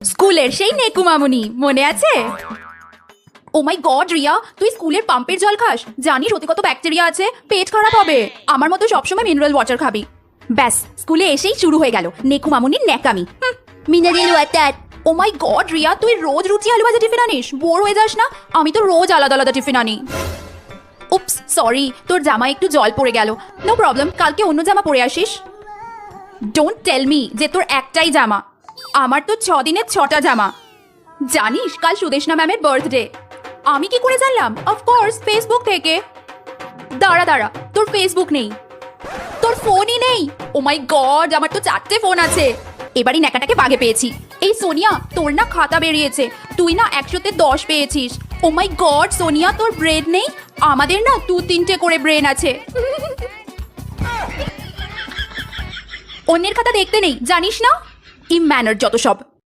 স্কুলের সেই নেকু মামুনি মনে আছে? ও মাই গড রিয়া, তুই স্কুলের পাম্পের জল খাস। জানিস ওতে কত ব্যাকটেরিয়া আছে, পেট খারাপ হবে। আমার মতো সবসময় মিনারেল ওয়াটার খাবি। ব্যাস, স্কুলে এসেই শুরু হয়ে গেল নেকু মামুনির ন্যাকামি mineral water oh my God Riya, তুই রোজ রুটি আলু ভাজা টিফিন আনিস? বোর হয়ে যাস না? আমি তো রোজ আলাদা আলাদা টিফিন আনি। উপস সরি তোর জামা একটু জল পড়ে গেল। নো প্রবলেম কালকে অন্য জামা পরে আসিস। ডোন্ট টেল মি যে তোর একটাই জামা। আমার তো ছ দিনের ছটা জামা। জানিস, কাল সুদেশনা ম্যামের বার্থডে আমি কি করে জানলাম? অফকোর্স ফেসবুক থেকে। দাঁড়া দাঁড়া, তোর ফেসবুক নেই। তোর ফোনই নেই। ও মাই গড আমার তো চারটে ফোন আছে। এবারই ন্যাকাটাকে বাগে পেয়েছি। এই সোনিয়া, তোর না খাতা বেরিয়েছে। তুই না একশোতে দশ পেয়েছিস। ও মাই গড সোনিয়া, তোর ব্রেন নেই? আমাদের না দু তিনটে করে ব্রেন আছে। অন্যের খাতা দেখতে নেই। জানিস না? ইম্যানার যত সব